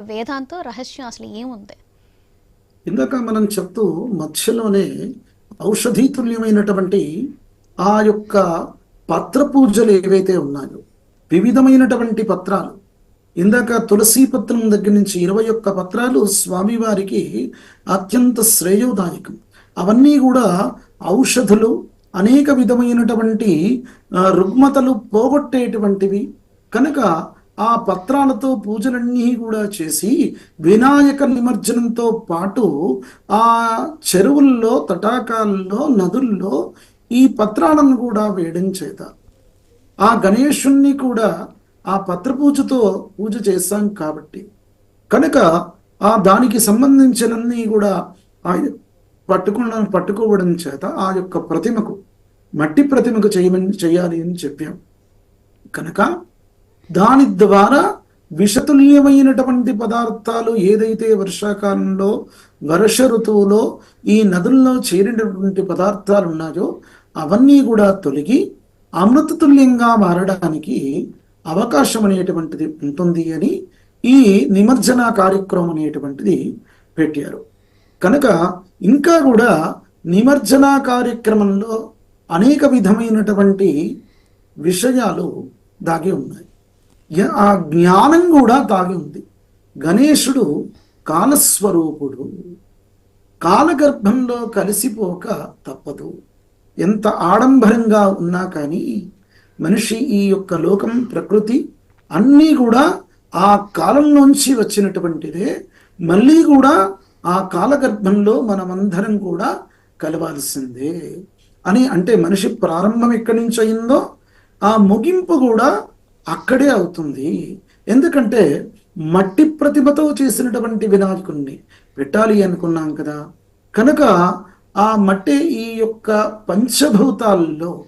వేదాంతో రహస్యం అసలు ఏముంది? ఇందాక మనం చెప్తూ మధ్యలోనే ఔషధీతుల్యమైనటువంటి ఆ యొక్క పత్ర పూజలు ఏవైతే ఉన్నాయో వివిధమైనటువంటి పత్రాలు ఇందాక తులసి పత్రం దగ్గర నుంచి ఇరవై ఒక్క పత్రాలు స్వామివారికి అత్యంత శ్రేయోదాయకం. అవన్నీ కూడా ఔషధులు అనేక విధమైనటువంటి రుగ్మతలు పోగొట్టేటువంటివి. కనుక ఆ పత్రాలతో పూజలన్నీ కూడా చేసి వినాయక నిమజ్జనంతో పాటు ఆ చెరువుల్లో తటాకాల్లో నదుల్లో ఈ పత్రాలను కూడా వేయడం చేత. ఆ గణేశుణ్ణి కూడా ఆ పత్ర పూజతో పూజ చేస్తాం కాబట్టి. కనుక ఆ దానికి సంబంధించినన్ని కూడా ఆ పట్టుకున్న పట్టుకోవడం చేత ఆ యొక్క ప్రతిమకు మట్టి ప్రతిమకు చేయమని చేయాలి అని చెప్పాం. కనుక దాని ద్వారా విషతుల్యమైనటువంటి పదార్థాలు ఏదైతే వర్షాకాలంలో వర్ష ఋతువులో ఈ నదుల్లో చేరినటువంటి పదార్థాలు ఉన్నాయో అవన్నీ కూడా తొలగి అమృతతుల్యంగా మారడానికి అవకాశం అనేటువంటిది ఉంటుంది అని ఈ నిమజ్జన కార్యక్రమం అనేటువంటిది పెట్టారు. కనుక ఇంకా కూడా నిమజ్జన కార్యక్రమంలో అనేక విధమైనటువంటి విషయాలు దాగి ఉన్నాయి. ఆ జ్ఞానం కూడా దాగి ఉంది. గణేశుడు కాలస్వరూపుడు. కాలగర్భంలో కలిసిపోక తప్పదు. ఎంత ఆడంబరంగా ఉన్నా కానీ మనిషి ఈ యొక్క లోకం ప్రకృతి అన్నీ కూడా ఆ కాలంలోంచి వచ్చినటువంటిదే. మళ్ళీ కూడా ఆ కాలగర్భంలో మనమందరం కూడా కలవాల్సిందే. అని అంటే మనిషి ప్రారంభం ఎక్కడి నుంచి అయిందో ఆ ముగింపు కూడా అక్కడే అవుతుంది. ఎందుకంటే మట్టి ప్రతిభతో చేసినటువంటి వినాయకుడిని పెట్టాలి అనుకున్నాం కదా. కనుక ఆ మట్టి ఈ యొక్క పంచభూతాల్లో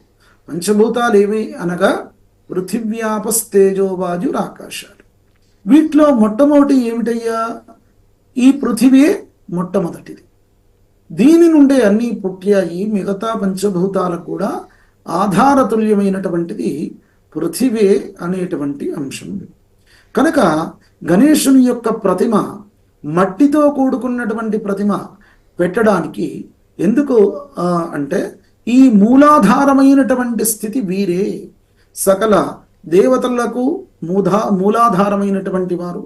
పంచభూతాలు ఏవి అనగా పృథివ్యాపస్తేజోవాజు ఆకాశాలు వీటిలో మొట్టమొదటి ఏమిటయ్యా? ఈ పృథివీ మొట్టమొదటిది. దీని నుండే అన్నీ పుట్టాయి. మిగతా పంచభూతాలకు కూడా ఆధారతుల్యమైనటువంటిది పృథివే అనేటువంటి అంశం. కనుక గణేశుని యొక్క ప్రతిమ మట్టితో కూడుకున్నటువంటి ప్రతిమ పెట్టడానికి ఎందుకు అంటే ఈ మూలాధారమైనటువంటి స్థితి వీరే. సకల దేవతలకు మూధా మూలాధారమైనటువంటి వారు.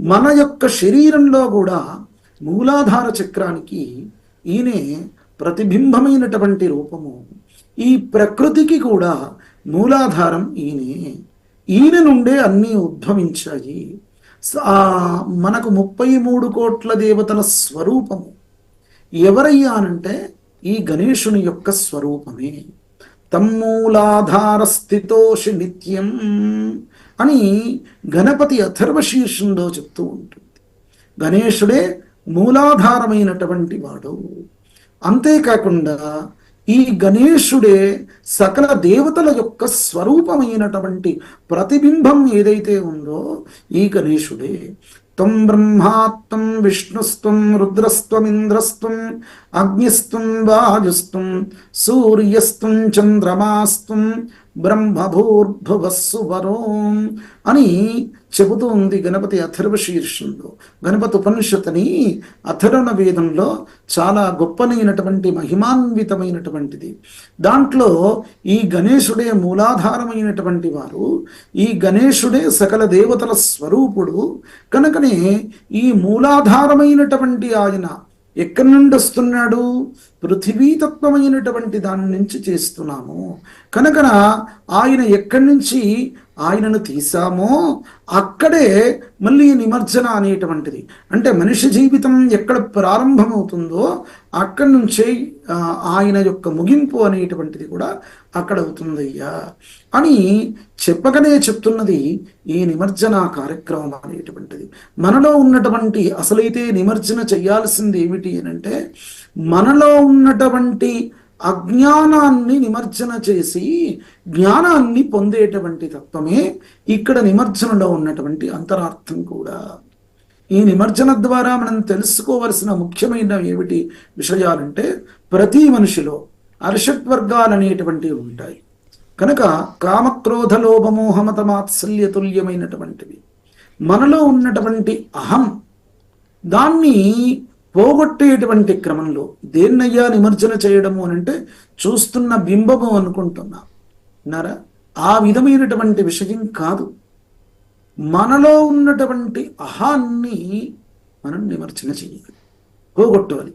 మన యొక్క శరీరంలో కూడా మూలాధార చక్రానికి ఈయనే ప్రతిబింబమైనటువంటి రూపము. ఈ ప్రకృతికి కూడా మూలాధారం ఈయనే. ఈయన నుండే అన్నీ ఉద్భవించాయి. మనకు ముప్పై మూడు కోట్ల దేవతల స్వరూపము. ఎవరయ్యానంటే ఈ గణేషుని యొక్క స్వరూపమే. తమ్మూలాధార స్థితోషి నిత్యం అని గణపతి అథర్వశీర్షంలో చెప్తూ ఉంటుంది. గణేశుడే మూలాధారమైనటువంటి వాడు. అంతేకాకుండా ఈ గణేశుడే సకల దేవతల యొక్క స్వరూపమైనటువంటి ప్రతిబింబం ఏదైతే ఉందో ఈ గణేశుడే. త్వం బ్రహ్మాత్వం విష్ణుస్త్వం రుద్రస్త్వమింద్రస్త్వం అగ్నిస్త్వం వాయుస్త్వం సూర్యస్త్వం చంద్రమాస్త్వం బ్రహ్మభూర్భువస్సువరో అని చెబుతూ ఉంది గణపతి అథర్వ శీర్షంలో గణపతి ఉపనిషత్తుని అథర్వణ వేదంలో చాలా గొప్పనైనటువంటి మహిమాన్వితమైనటువంటిది. దాంట్లో ఈ గణేశుడే మూలాధారమైనటువంటి వారు ఈ గణేశుడే సకల దేవతల స్వరూపుడు కనుకనే ఈ మూలాధారమైనటువంటి ఆయన ఎక్కడి నుండి వస్తున్నాడు? పృథివీతత్వమైనటువంటి దాని నుంచి చేస్తున్నాము. కనుకన ఆయన ఎక్కడి నుంచి ఆయనను తీసామో అక్కడే మళ్ళీ నిమజ్జన అనేటువంటిది. అంటే మనిషి జీవితం ఎక్కడ ప్రారంభమవుతుందో అక్కడి నుంచే ఆయన యొక్క ముగింపు అనేటువంటిది కూడా అక్కడ అవుతుందయ్యా. అని చెప్పకనే చెప్తున్నది ఈ నిమజ్జన కార్యక్రమం అనేటువంటిది. మనలో ఉన్నటువంటి అసలైతే నిమజ్జన చేయాల్సింది ఏమిటి అని అంటే మనలో ఉన్నటువంటి అజ్ఞానాన్ని నిమజ్జన చేసి జ్ఞానాన్ని పొందేటువంటి తత్వమే ఇక్కడ నిమజ్జనలో ఉన్నటువంటి అంతరార్థం కూడా. ఈ నిమజ్జన ద్వారా మనం తెలుసుకోవలసిన ముఖ్యమైన ఏమిటి విషయాలంటే ప్రతి మనిషిలో అరిషట్ వర్గాలు అనేటువంటివి ఉంటాయి. కనుక కామక్రోధ లోభమోహమత మాత్సల్యతుల్యమైనటువంటివి మనలో ఉన్నటువంటి అహం దాన్ని పోగొట్టేటువంటి క్రమంలో దేన్నయ్యా నిమజ్జన చేయడము అని అంటే చూస్తున్న బింబము అనుకుంటున్నా. నరా ఆ విధమైనటువంటి విషయం కాదు. మనలో ఉన్నటువంటి అహాన్ని మనం నిమజ్జన చేయాలి పోగొట్టాలి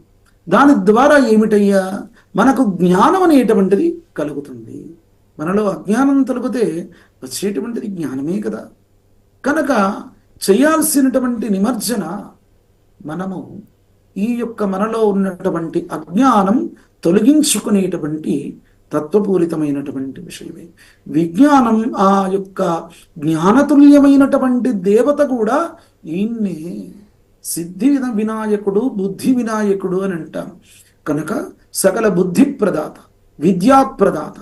దాని ద్వారా ఏమిటయ్యా? మనకు జ్ఞానం అనేటువంటిది కలుగుతుంది. మనలో అజ్ఞానం తొలగితే వచ్చేటువంటిది జ్ఞానమే కదా. కనుక చేయాల్సినటువంటి నిమజ్జన మనము ఈ యొక్క మనలో ఉన్నటువంటి అజ్ఞానం తొలగించుకునేటువంటి తత్వపూరితమైనటువంటి విషయమే. విజ్ఞానం ఆ యొక్క జ్ఞానతుల్యమైనటువంటి దేవత కూడా ఈయన్నే సిద్ధి వినాయకుడు బుద్ధి వినాయకుడు అని అంటాం. కనుక సకల బుద్ధి ప్రదాత విద్యాప్రదాత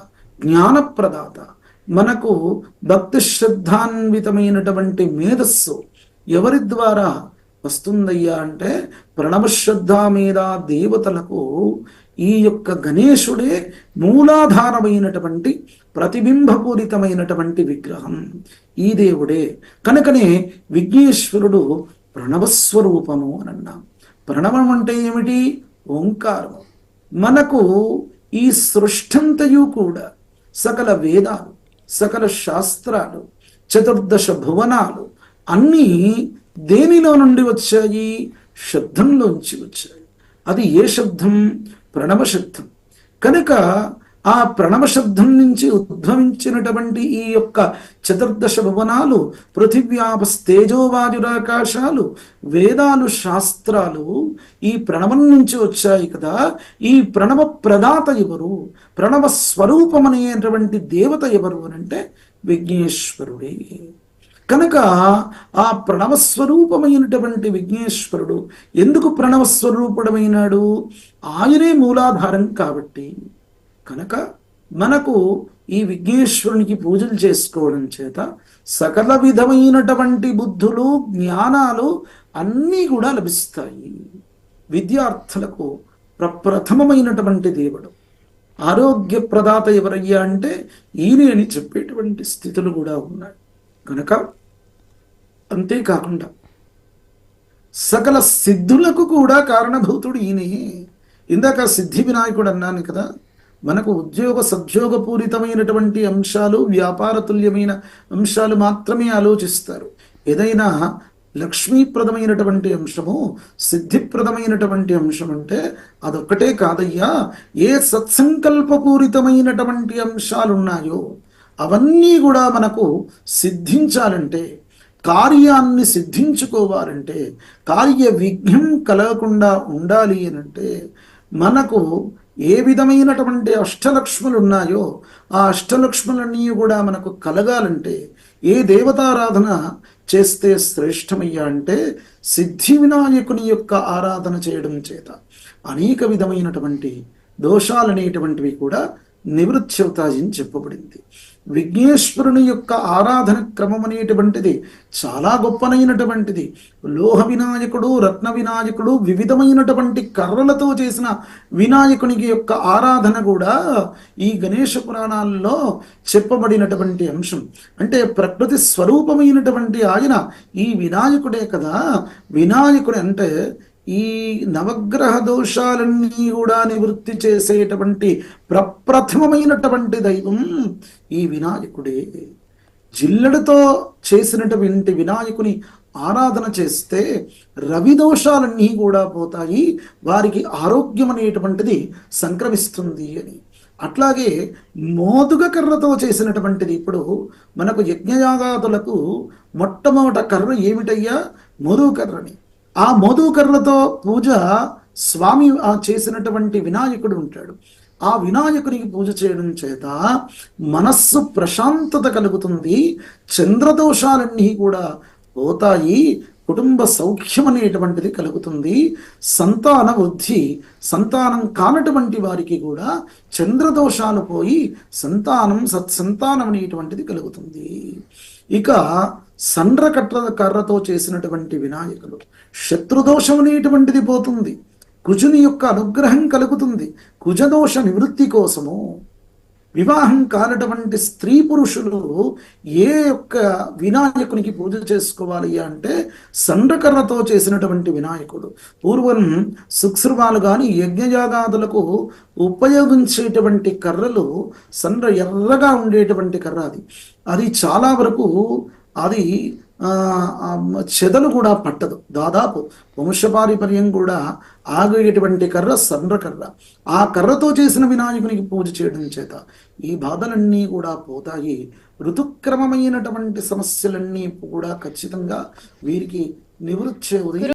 జ్ఞానప్రదాత మనకు భక్తి శ్రద్ధాన్వితమైనటువంటి మేధస్సు ఎవరి ద్వారా వస్తుందయ్యా అంటే ప్రణవశ్రద్ధ మీద దేవతలకు ఈ యొక్క గణేశుడే మూలాధారమైనటువంటి ప్రతిబింబపూరితమైనటువంటి విగ్రహం. ఈ దేవుడే. కనుకనే విఘ్నేశ్వరుడు ప్రణవస్వరూపము అని అన్నాం. ప్రణవం అంటే ఏమిటి? ఓంకారం. మనకు ఈ సృష్టంతయు కూడా సకల వేదాలు సకల శాస్త్రాలు చతుర్దశ భువనాలు అన్నీ దేనిలో నుండి వచ్చాయి? శబ్దంలోంచి వచ్చాయి. అది ఏ శబ్దం? ప్రణవ శబ్దం. కనుక ఆ ప్రణవ శబ్దం నుంచి ఉద్భవించినటువంటి ఈ యొక్క చతుర్దశ భువనాలు పృథివ్యాపస్తేజోవాయురాకాశాలు వేదాలు శాస్త్రాలు ఈ ప్రణవం నుంచి వచ్చాయి కదా. ఈ ప్రణవ ప్రదాత ఎవరు? ప్రణవ స్వరూపం అనేటువంటి దేవత ఎవరు అనంటే విఘ్నేశ్వరుడే. కనుక ఆ ప్రణవస్వరూపమైనటువంటి విఘ్నేశ్వరుడు ఎందుకు ప్రణవస్వరూపుడమైనాడు? ఆయనే మూలాధారం కాబట్టి. కనుక మనకు ఈ విఘ్నేశ్వరునికి పూజలు చేసుకోవడం చేత సకల విధమైనటువంటి బుద్ధులు జ్ఞానాలు అన్నీ కూడా లభిస్తాయి. విద్యార్థులకు ప్రప్రథమమైనటువంటి దేవుడు. ఆరోగ్య ప్రదాత ఎవరయ్యా అంటే ఈయన అని చెప్పేటువంటి స్థితులు కూడా ఉన్నాయి కనుక అంతేకాకుండా సకల సిద్ధులకు కూడా కారణభూతుడు ఈయనే. ఇందాక సిద్ధి వినాయకుడు అన్నాను కదా మనకు ఉద్యోగ సద్యోగపూరితమైనటువంటి అంశాలు వ్యాపారతుల్యమైన అంశాలు మాత్రమే ఆలోచిస్తారు. ఏదైనా లక్ష్మీప్రదమైనటువంటి అంశము సిద్ధిప్రదమైనటువంటి అంశం అంటే అదొక్కటే కాదయ్యా. ఏ సత్సంకల్పపూరితమైనటువంటి అంశాలు ఉన్నాయో అవన్నీ కూడా మనకు సిద్ధించాలంటే కార్యాన్ని సిద్ధించుకోవాలంటే కార్య విఘ్నం కలగకుండా ఉండాలి అని అంటే మనకు ఏ విధమైనటువంటి అష్టలక్ష్ములు ఉన్నాయో ఆ అష్టలక్ష్ములన్నీ కూడా మనకు కలగాలంటే ఏ దేవతారాధన చేస్తే శ్రేష్టమయ్యా అంటే సిద్ధి వినాయకుని యొక్క ఆరాధన చేయడం చేత. అనేక విధమైనటువంటి దోషాలనేటువంటివి కూడా నివృత్తి అవుతాయని చెప్పబడింది. విఘ్నేశ్వరుని యొక్క ఆరాధన క్రమం అనేటువంటిది చాలా గొప్పనైనటువంటిది. లోహ వినాయకుడు రత్న వినాయకుడు వివిధమైనటువంటి కర్రలతో చేసిన వినాయకునికి యొక్క ఆరాధన కూడా ఈ గణేష పురాణాల్లో చెప్పబడినటువంటి అంశం. అంటే ప్రకృతి స్వరూపమైనటువంటి ఆయన ఈ వినాయకుడే కదా. వినాయకుడు అంటే ఈ నవగ్రహ దోషాలన్నీ కూడా నివృత్తి చేసేటువంటి ప్రప్రథమమైనటువంటి దైవం ఈ వినాయకుడే. జిల్లెడతో చేసినటువంటి వినాయకుని ఆరాధన చేస్తే రవి దోషాలన్నీ కూడా పోతాయి వారికి ఆరోగ్యం అనేటువంటిది సంక్రమిస్తుంది అని. అట్లాగే మోదుగ కర్రతో చేసినటువంటిది ఇప్పుడు మనకు యజ్ఞయాగాదులకు మొట్టమొదట కర్ర ఏమిటయ్యా? మోదుగ కర్రని. ఆ మోదుకర్రలతో పూజ స్వామి ఆ చేసినటువంటి వినాయకుడు ఉంటాడు. ఆ వినాయకునికి పూజ చేయడం చేత మనస్సు ప్రశాంతత కలుగుతుంది చంద్రదోషాలన్నీ కూడా పోతాయి కుటుంబ సౌఖ్యం అనేటువంటిది కలుగుతుంది సంతాన వృద్ధి సంతానం కానటువంటి వారికి కూడా చంద్రదోషాలు పోయి సంతానం సత్సంతానం అనేటువంటిది కలుగుతుంది. ఇక సండ్ర కట్ర కర్రతో చేసినటువంటి వినాయకులు శత్రుదోషం అనేటువంటిది పోతుంది. కుజుని యొక్క అనుగ్రహం కలుగుతుంది. కుజదోష నివృత్తి కోసము వివాహం కానటువంటి స్త్రీ పురుషులు ఏ యొక్క వినాయకునికి పూజ చేసుకోవాలి అంటే సండ్రకర్రతో చేసినటువంటి వినాయకుడు. పూర్వం శుక్రవాలు కానీ యజ్ఞయాగాదులకు ఉపయోగించేటువంటి కర్రలు సండ్ర ఎర్రగా ఉండేటువంటి కర్ర అది. అది చాలా వరకు అది చెదలు కూడా పట్టదు. దాదాపు వంశపారిపర్యం కూడా ఆగేటువంటి కర్ర సండ్ర కర్ర. ఆ కర్రతో చేసిన వినాయకునికి పూజ చేయడం చేత ఈ బాధలన్నీ కూడా పోతాయి. ఋతుక్రమమైనటువంటి సమస్యలన్నీ కూడా ఖచ్చితంగా వీరికి నివృత్తి